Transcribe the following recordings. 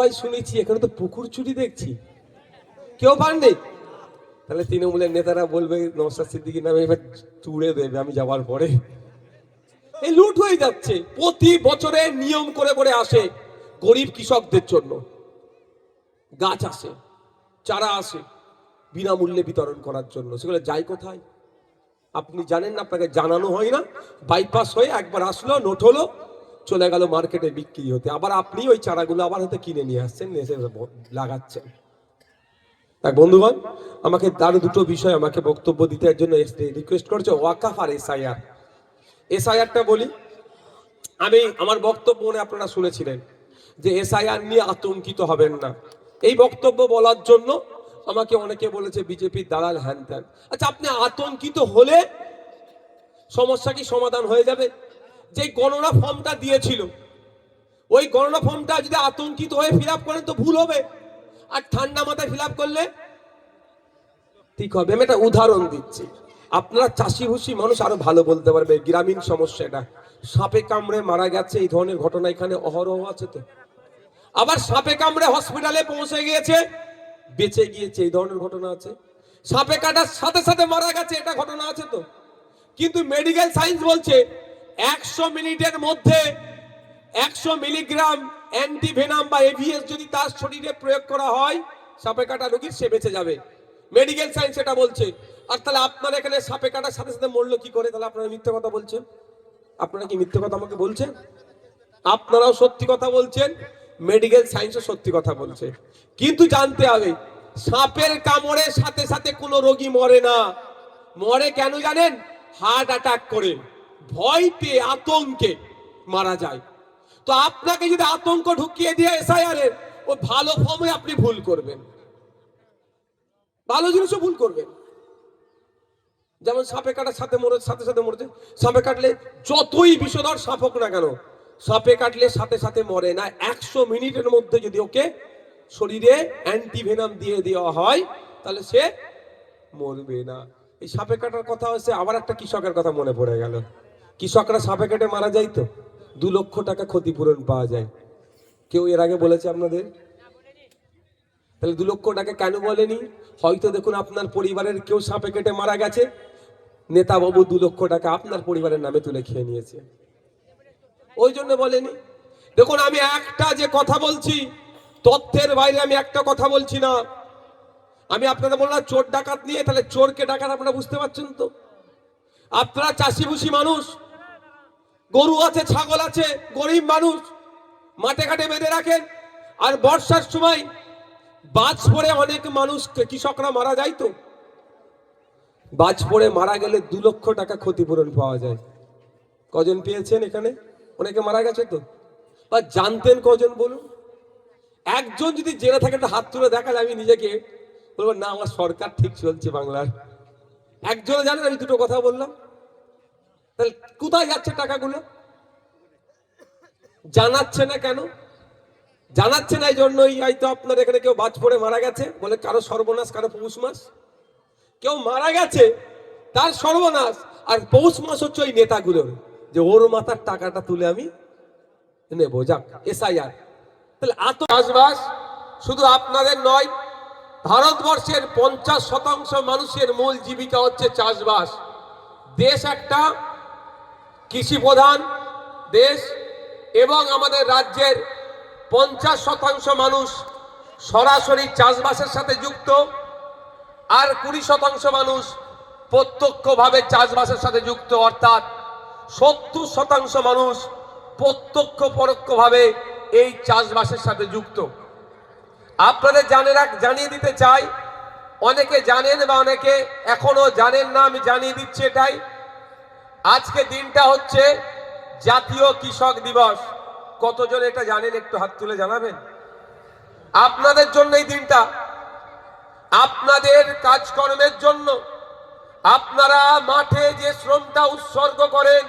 হয় শুনেছি, এখানে তো পুকুর চুরি দেখছি। কেউ পাননি? তাহলে তৃণমূলের নেতারা বলবে নমস্কার সিদ্দিকি নামে এবার চুড়ে দেবে, আমি যাওয়ার পরে। এই লুট হয়ে যাচ্ছে, প্রতি বছরে নিয়ম করে করে আসে গরিব কৃষকদের জন্য। গাছ আসে, চারা আসে, বিনামূল্যে বিতরণ করার জন্য। সেগুলো যায় কোথায়? আপনি জানেন না, আপনাকে জানানো হয় না। বাইপাস হয়ে একবার আসলো নোট হলো চলে গেল মার্কেটে বিক্রি হতে। আবার আপনি ওই চারাগুলো আবার হয়তো কিনে নিয়ে আসছেন এসে লাগাচ্ছেন। এক বন্ধুগণ, আমাকে তার দুটো বিষয় আমাকে বক্তব্য দিতে জন্য রিকোয়েস্ট করছে, ওয়াকাফ আর এসআইআর। এসআইআরটা বলি, আমি আমার বক্তব্য মনে আপনারা শুনেছিলেন যে এসআইআর নিয়ে আতঙ্কিত হবেন না। এই বক্তব্য বলার জন্য আমাকে অনেকে বলেছে, বিজেপির দালাল হ্যান ত্যান। আচ্ছা আপনি আতঙ্কিত হলে সমস্যা কি সমাধান হয়ে যাবে? যে গণনা ফর্মটা দিয়েছিল, ওই গণনা ফর্মটা যদি আতঙ্কিত হয়ে ফিল আপ করেন তো ভুল হবে। আর ঠান্ডা মাথায় ফিল আপ করলে ঠিক হবে। আমি একটা উদাহরণ দিচ্ছি। আপনারা চাষি ভুষি মানুষ আরও ভালো বলতে পারবে, গ্রামীণ সমস্যা এটা সাপে কামড়ে মারা গেছে, এই ধরনের ঘটনা এখানে অহরহ আছে তো। আবার সাপে কামড়ে হসপিটালে পৌঁছে গিয়েছে, বেঁচে গিয়েছে, এই ধরনের ঘটনা আছে। সাপে কাটার সাথে সাথে মারা গেছে, এটা ঘটনা আছে তো। কিন্তু মেডিকেল সায়েন্স বলছে একশো মিনিটের মধ্যে একশো মিলিগ্রাম অ্যান্টিভেনাম বা এভিএস যদি তার শরীরে প্রয়োগ করা হয়, সাপে কাটা রোগীর সে বেঁচে যাবে। মেডিকেল সায়েন্স এটা বলছে। আর তাহলে আপনার এখানে সাপে কাটার সাথে সাথে মরলো কি করে? তাহলে আপনারা মিথ্যে কথা বলছেন। আপনারা কি মিথ্যে কথা আমাকে বলছেন? আপনারাও সত্যি কথা বলছেন মেডিকেল সায়েন্সও সত্যি কথা বলছে। কিন্তু জানতে হবে, সাপের কামড়ে সাথে সাথে কোনো রোগী মরে না। মরে কেন জানেন? হার্ট অ্যাটাক করে। ভয় পেয়ে আতঙ্কে মারা যায়। তো আপনাকে যদি আতঙ্ক ঢুকিয়ে দিয়ে এসআইআর এর, ও ভালো ফর্মে আপনি ভুল করবেন। ভালো জিনিসও ভুল করবেন। যেমন সাপে কাটার সাথে মরে, সাথে সাথে মরেছে। সাপে কাটলে যতই বিষধর সাপ হোক না কেন, সাপে কাটলে সাথে সাথে মরে না। একশো মিনিটের মধ্যে যদি ওকে শরীরে অ্যান্টিভেনাম দিয়ে দেওয়া হয়, তাহলে সে মরবে না। এই সাপে কাটার কথা হচ্ছে আবার একটা কৃষকের কথা মনে পড়ে গেল। কৃষকরা সাপে কেটে মারা যায় তো? দু লক্ষ টাকা ক্ষতিপূরণ পাওয়া যায়। কেউ এর আগে বলেছে আপনাদের? তাহলে দু লক্ষ টাকা কেন বলেনি? হয়তো দেখুন আপনার পরিবারের কেউ সাপে কেটে মারা গেছে। নেতা বাবু দু লক্ষ টাকা আপনার পরিবারের নামে তুলে খেয়ে নিয়েছে। ওই জন্য বলেনি। দেখুন আমি একটা যে কথা বলছি, তথ্যের বাইরে আমি একটা কথা বলছি না। আমি আপনাদের বললাম চোর ডাকাত নিয়ে, তাহলে চোরকে ডাকাত আপনারা বুঝতে পারছেন তো? আপনারা চাষিভুষি মানুষ গরু আছে, ছাগল আছে, গরিব মানুষ, মাঠে ঘাটে বেঁধে রাখেন। আর বর্ষার সময় বাজ পড়ে অনেক মানুষ, কৃষকরা মারা যায় তো। বাজ পড়ে মারা গেলে দু লক্ষ টাকা ক্ষতিপূরণ পাওয়া যায়। কজন পেয়েছেন এখানে? অনেকে মারা গেছে তো? বা জানতেন কজন বলুন? একজন যদি জেনে থাকে, একটা হাত তুলে দেখালে আমি নিজেকে বলব, না, আমার সরকার ঠিক চলছে বাংলার। একজনে জানেন, আমি দুটো কথা বললাম। তাহলে কোথায় যাচ্ছে টাকাগুলো? জানাচ্ছে না কেন? জানাচ্ছে না এই জন্যই হয়তো আপনার এখানে কেউ বাজ পড়ে মারা গেছে, বলে কারও সর্বনাশ, কারও পৌষ মাস। কেউ মারা গেছে, তার সর্বনাশ। আর পৌষ মাস হচ্ছে ওই নেতাগুলোর, যে ওর মাথার টাকাটা তুলে আমি নেব। যাক, এসআইআর। তাহলে এত চাষবাস শুধু আপনাদের নয়, ভারতবর্ষের পঞ্চাশ শতাংশ মানুষের মূল জীবিকা হচ্ছে চাষবাস। দেশ একটা কৃষি প্রধান দেশ এবং আমাদের রাজ্যের পঞ্চাশ শতাংশ মানুষ সরাসরি চাষবাসের সাথে যুক্ত আর কুড়ি শতাংশ মানুষ প্রত্যক্ষভাবে চাষবাসের সাথে যুক্ত, অর্থাৎ সত্তর শতাংশ মানুষ প্রত্যক্ষ পরোক্ষভাবে এই চাষবাসের সাথে যুক্ত। আপনাদের জানে রাখ, জানিয়ে দিতে চাই, অনেকে জানেন বা অনেকে এখনও জানেন না, আমি জানিয়ে দিচ্ছি এটাই। আজকে দিনটা হচ্ছে জাতীয় কৃষক দিবস। কতজন এটা জানেন? একটু হাত তুলে জানাবেন? আপনাদের জন্য এই দিনটা। আপনাদের কাজকর্মের জন্য। আপনারা মাঠে যে শ্রমটা উৎসর্গ করেন,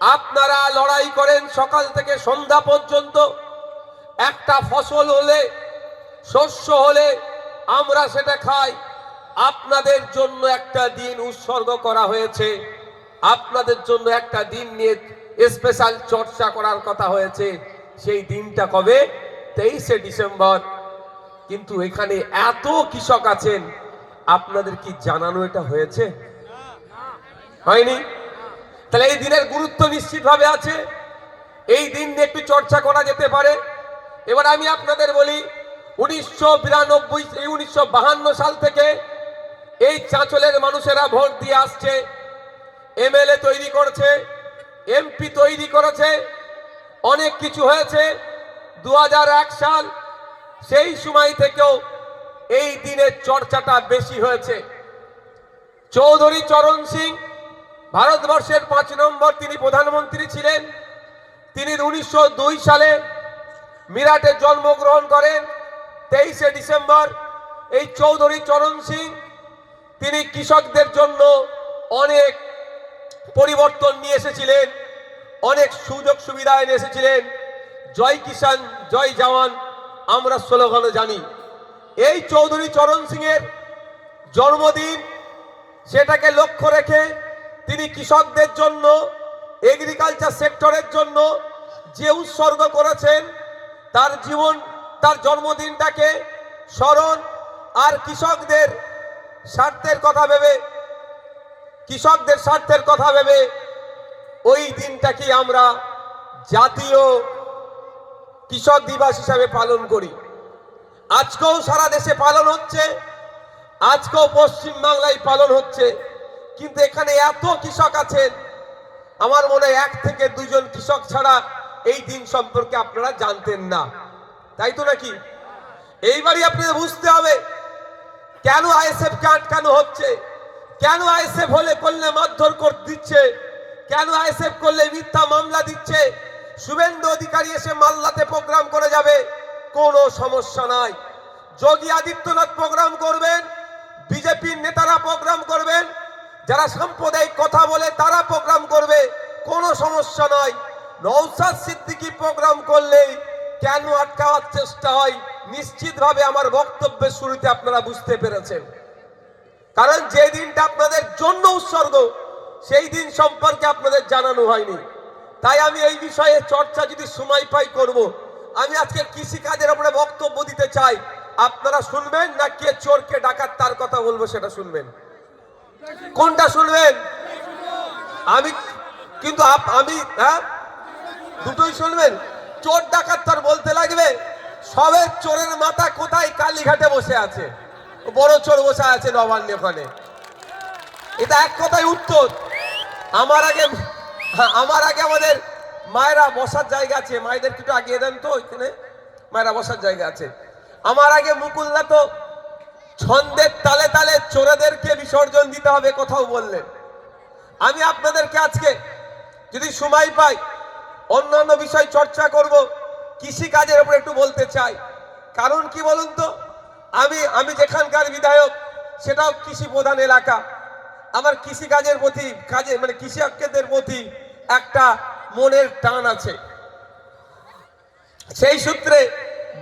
আপনারা লড়াই করেন সকাল থেকে সন্ধ্যা পর্যন্ত, একটা ফসল হলে, শস্য হলে আমরা সেটা খাই। আপনাদের জন্য একটা দিন উৎসর্গ করা হয়েছে। আপনাদের জন্য একটা দিন নিয়ে স্পেশাল চর্চা করার কথা হয়েছে। সেই দিনটা কবে? তেইশে ডিসেম্বর। কিন্তু এখানে এত কৃষক আছেন, আপনাদের কি জানানো এটা হয়েছে? হয়নি? তাহলে এই দিনের গুরুত্ব নিশ্চিতভাবে আছে। এই দিন নিয়ে একটু চর্চা করা যেতে পারে। এবার আমি আপনাদের বলি, উনিশশো বিরানব্বই উনিশশো সাল থেকে এই চাঁচলের মানুষেরা ভোট দিয়ে আসছে। এমএলএ তৈরি করেছে এমপি তৈরি করেছে, অনেক কিছু হয়েছে। দু হাজার এক সাল, সেই সময় থেকেও এই দিনের চর্চাটা বেশি হয়েছে। চৌধুরী চরণ সিং, ভারতবর্ষের পাঁচ নম্বর, তিনি প্রধানমন্ত্রী ছিলেন। তিনি উনিশশো দুই সালে মিরাটে জন্মগ্রহণ করেন, তেইশে ডিসেম্বর। এই চৌধুরী চরণ সিং, তিনি কৃষকদের জন্য অনেক পরিবর্তন নিয়ে এসেছিলেন। অনেক সুযোগ সুবিধা এনে এসেছিলেন। জয় কিষান জয় জওয়ান, আমরা স্লোগানও জানি। এই চৌধুরী চরণ সিংয়ের জন্মদিন, সেটাকে লক্ষ্য রেখে তিনি কৃষকদের জন্য এগ্রিকালচার সেক্টরের জন্য যে উৎসর্গ করেছেন, তার জীবন, তার জন্মদিনটাকে স্মরণ আর কৃষকদের স্বার্থের কথা ভেবে কৃষকদের স্বার্থের কথা ভেবে ওই দিনটাকে আমরা জাতীয় কৃষক দিবস হিসাবে পালন করি? আজকেও সারা দেশে পালন হচ্ছে, আজকেও পশ্চিম বাংলায় পালন হচ্ছে, কিন্তু এখানে এত কৃষক আছেন, আমার মনে হয় এক থেকে দুজন কৃষক ছাড়া এই দিন সম্পর্কে আপনারা জানতেন না। তাই তো নাকি? এইবারই আপনাদের বুঝতে হবে কেন আইএসএফ কে আটকানো হচ্ছে? কেন আইএসএফ হলে করলে মারধর করে দিচ্ছে? কেন আইএসএফ করলে মিথ্যা মামলা দিচ্ছে? শুভেন্দু অধিকারী এসে মাল্লাতে প্রোগ্রাম করে যাবে। কোনো সমস্যা নাই। যোগী আদিত্যনাথ প্রোগ্রাম করবেন। বিজেপির নেতারা প্রোগ্রাম করবেন। যারা সাম্প্রদায়িক কথা বলে তারা প্রোগ্রাম করবে। কোনো সমস্যা নয় নৌসাদ সিদ্দিকি প্রোগ্রাম করলেই কেন আটকাওয়ার চেষ্টা হয়? নিশ্চিতভাবে আমার বক্তব্যের শুরুতে আপনারা বুঝতে পেরেছেন। কারণ যে দিনটা আপনাদের জন্য উৎসর্গ, সেই দিন সম্পর্কে আপনাদের জানানো হয়নি। তাই আমি এই বিষয়ে চর্চা যদি সময় পাই করব, আমি আজকে কৃষিকাজের উপরে বক্তব্য দিতে চাই। আপনারা শুনবেন না কে চোরকে ডাকাত তার কথা বলব সেটা শুনবেন। কোনটা শুনবেন? আমি, কিন্তু আমি হ্যাঁ? দুটোই শুনবেন? চোর ডাকাত তার বলতে লাগবে সবের চোরের মাথা কোথায় কালীঘাটে বসে আছে? বড় চোর বসে আছে নবান্ন ওখানে এটা এক কথায় উত্তর। আমার আগে আমার আগে আমাদের মায়েরা বসার জায়গা আছে। মায়েদের একটু আগিয়ে দেন তো ওইখানে মায়েরা বসার জায়গা আছে। আমার আগে মুকুল্লা তো ছন্দের তালে তালে চোরেদেরকে বিসর্জন দিতে হবে কোথাও বললেন। আমি আপনাদেরকে আজকে যদি সময় পাই অন্যান্য বিষয় চর্চা করব। কৃষি কাজের উপর একটু বলতে চাই। কারণ কি বলুন তো? আমি আমি যেখানকার বিধায়ক, সেটাও কৃষি প্রধান এলাকা। আমার কৃষি কাজের প্রতি, কাজে মানে কৃষকদের প্রতি একটা মনের টান আছে। সেই সূত্রে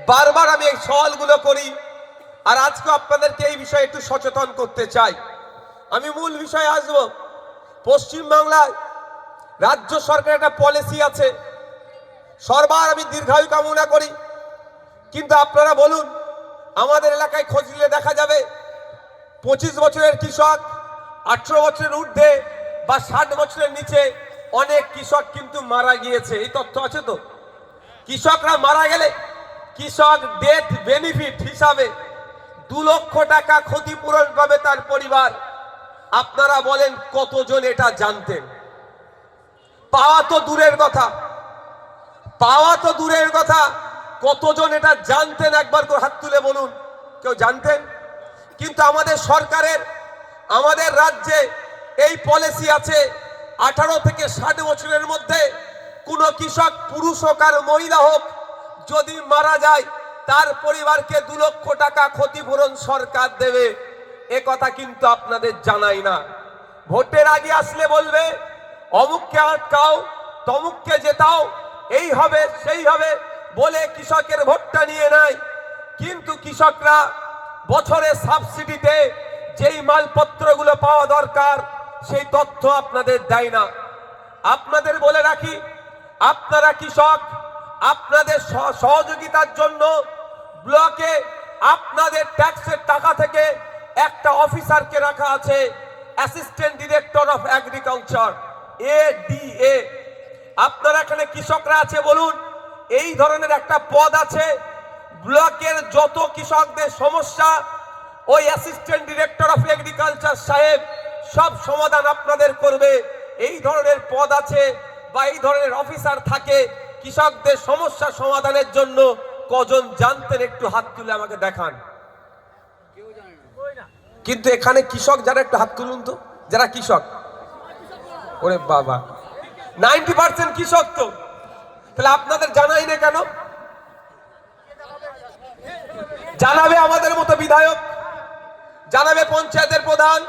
বারবার আমি এই সওয়ালগুলো করি, আর আজকে আপনাদেরকে এই বিষয়ে একটু সচেতন করতে চাই। আমি মূল বিষয়ে আসব। পশ্চিমবাংলায় রাজ্য সরকারের একটা পলিসি আছে। সরবার আমি দীর্ঘায়ু কামনা করি। কিন্তু আপনারা বলুন আমাদের এলাকায় খোঁজ নিলে দেখা যাবে পঁচিশ বছরের কৃষক, আঠেরো বছরের ঊর্ধ্বে বা ষাট বছরের নিচে অনেক কৃষক কিন্তু মারা গিয়েছে। এই তথ্য আছে তো? কৃষকরা মারা গেলে কৃষক ডেথ বেনিফিট হিসাবে দু লক্ষ টাকা ক্ষতিপূরণ পাবে তার পরিবার। আপনারা বলেন কতজন এটা জানতেন? পাওয়া তো দূরের কথা। পাওয়া তো দূরের কথা। কতজন এটা জানতেন? একবার করে হাত তুলে বলুন। কেউ জানতেন? কিন্তু আমাদের সরকারের, আমাদের রাজ্যে এই পলিসি আছে আঠারো থেকে ষাট বছরের মধ্যে কোনো কৃষক, পুরুষ হোক আর মহিলা হোক, যদি মারা যায়, তার পরিবারকে দু লক্ষ টাকা ক্ষতিপূরণ সরকার দেবে। এ কথা কিন্তু আপনাদের জানাই না। ভোটের আগে আসলে বলবে, অমুককে আটকাও, তমুককে জেতাও, এই হবে, সেই হবে। বলে কৃষকের ভোটটা নিয়ে নেয়। কিন্তু কৃষকরা বছরে সাবসিডিতে যেই মালপত্রগুলো পাওয়া দরকার, সেই তথ্য আপনাদের দেয় না। আপনাদের বলে রাখি, আপনারা কৃষক, আপনাদের সহ- সহযোগিতার জন্য ব্লকে আপনাদের ট্যাক্সের টাকা থেকে একটা অফিসারকে রাখা আছে, assistant director of agriculture ADA আপনারা এখানে কৃষকরা আছে বলুন এই ধরনের একটা পদ আছে, ব্লকের যত কৃষকদের সমস্যা, ওই অ্যাসিস্ট্যান্ট ডিরেক্টর অফ এগ্রিকালচার সাহেব সব সমাধান আপনাদের করবে। এই ধরনের পদ আছে বা এই ধরনের অফিসার থাকে, কৃষকদের সমস্যা সমাধানের জন্য কজন জানতেন একটু হাত তুলে আমাকে দেখান। কিন্তু এখানে কৃষক যারা একটু হাত তুলুন তো, যারা কৃষক। ওরে বাবা। নাইনটি পার্সেন্ট কৃষক তো। তাহলে আপনাদের জানাই না কেন? জানাবে আমাদের মতো বিধায়ক, জানাবে পঞ্চায়েতের প্রধান,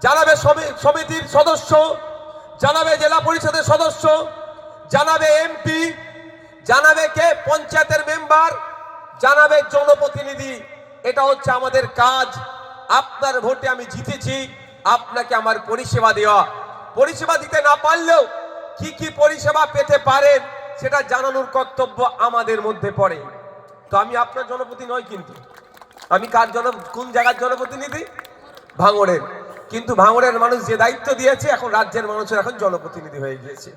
জানাবে সমি- সমিতির সদস্য, জানাবে জেলা পরিষদের সদস্য, জানাবে এমপি জানাবে কে? পঞ্চায়েতের মেম্বার, জানাবে জনপ্রতিনিধি। এটা হচ্ছে আমাদের কাজ। আপনার ভোটে আমি জিতেছি। আপনাকে আমার পরিষেবা দেওয়া। পরিষেবা দিতে না পারলেও কি কি পরিষেবা পেতে পারেন সেটা জানানোর কর্তব্য আমাদের মধ্যে পড়ে। তো আমি আপনার জনপ্রতি নয় কিন্তু। আমি কার জন কোন জায়গার জনপ্রতিনিধি? ভাঙড়ের। কিন্তু ভাঙড়ের মানুষ যে দায়িত্ব দিয়েছে, এখন রাজ্যের মানুষের এখন জনপ্রতিনিধি হয়ে গিয়েছে।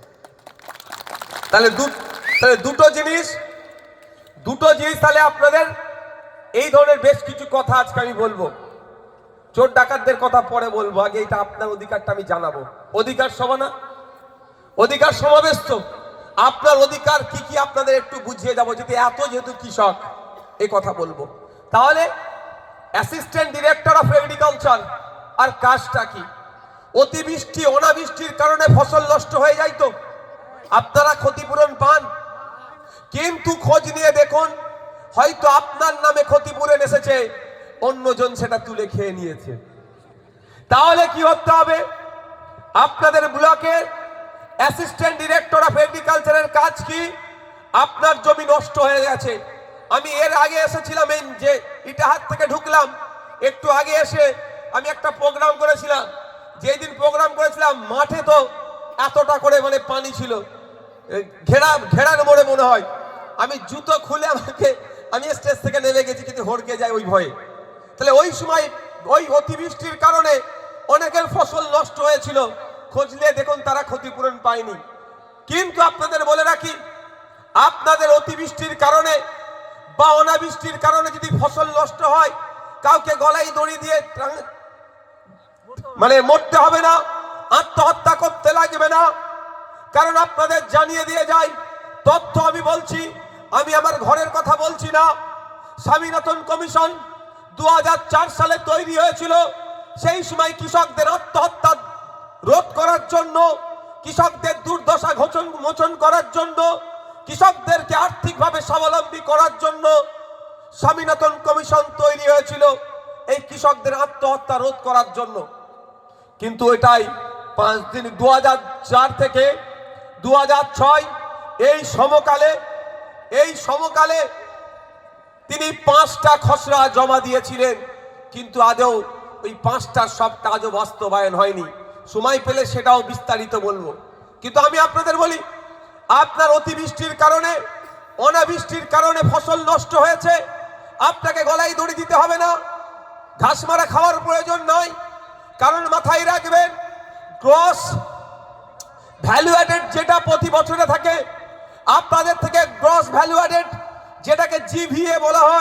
তাহলে দু- তাহলে দুটো জিনিস দুটো জিনিস তাহলে আপনাদের এই ধরনের বেশ কিছু কথা আজকে আমি বলব। চোর ডাকাতদের কথা পরে বলব। আগে এটা আপনার অধিকারটা আমি জানাব। অধিকার সভা না। অধিকার সমাবেশ তো। আপনার অধিকার কি কি আপনাদের একটু বুঝিয়ে যাব যদি এত যেহেতু কৃষক এই কথা বলব। তাহলে অ্যাসিস্ট্যান্ট ডিরেক্টর অফ এগ্রিকালচার আর কাজটা কি? অতিবৃষ্টি, অনাবৃষ্টির কারণে ফসল নষ্ট হয়ে যায় তো? আপনারা ক্ষতিপূরণ পান? কিন্তু খোঁজ নিয়ে দেখুন, হয়তো আপনার নামে ক্ষতিপূরণ এসেছে, অন্যজন সেটা তুলে খেয়ে নিয়েছে। তাহলে কি করতে হবে? আপনাদের ব্লকের অ্যাসিস্ট্যান্ট ডিরেক্টর অফ এগ্রিকালচারের কাজ কি? আপনার জমি নষ্ট হয়ে গেছে। আমি এর আগে এসেছিলাম এই যে ইটাহার থেকে ঢুকলাম। একটু আগে এসে আমি একটা প্রোগ্রাম করেছিলাম। যেদিন প্রোগ্রাম করেছিলাম, মাঠে তো এতটা করে মানে পানি ছিল। ঘেরা, ঘেরার মোড়ে মনে হয়। আমি জুতো খুলে আমাকে, আমি স্টেজ থেকে নেমে গেছি, কিন্তু হড়কে যায় ওই ভয়ে। তাহলে ওই সময় ওই অতিবৃষ্টির কারণে অনেকের ফসল নষ্ট হয়েছিল। খোঁজলে দেখুন তারা ক্ষতিপূরণ পায়নি। কিন্তু আপনাদের বলে রাখি, আপনাদের অতিবৃষ্টির কারণে বা অনাবৃষ্টির কারণে যদি ফসল নষ্ট হয়, কাউকে গলায় দড়ি দিয়ে মানে মরতে হবে না, আত্মহত্যা করতে লাগবে না। কারণ আপনাদের জানিয়ে দিয়ে যাই, তথ্য আমি বলছি, আমি আমার ঘরের কথা বলছি না। স্বামীনাথন কমিশন দু হাজার চার সালে তৈরি হয়েছিল, সেই সময় কৃষকদের আত্মহত্যা রোধ করার জন্য, কৃষকদের দুর্দশা ঘোষণ, মোচন করার জন্য, কৃষকদেরকে আর্থিকভাবে স্বাবলম্বী করার জন্য স্বামীনাথন কমিশন তৈরি হয়েছিল এই কৃষকদের আত্মহত্যা রোধ করার জন্য। কিন্তু এটাই পাঁচ দিন দু চার থেকে দু ছয়, এই সমকালে এই সমকালে তিনি পাঁচটা খসড়া জমা দিয়েছিলেন, কিন্তু আদৌ ওই পাঁচটার সব কাজও বাস্তবায়ন হয়নি। সময় পেলে সেটাও বিস্তারিত বলব। কিন্তু আমি আপনাদের বলি, আপনার অতিবৃষ্টির কারণে, অনাবৃষ্টির কারণে ফসল নষ্ট হয়েছে, আপনাকে গলায় দড়ি দিতে হবে না, ঘাস মারা খাওয়ার প্রয়োজন নয়, কারণ মাথায় রাখবেন ক্রস ভ্যালু অ্যাডেড যেটা প্রতি বছরে থাকে, আপনাদের থেকে গ্রস ভ্যালু অ্যাডেড যেটাকে জিভিএ বলা হয়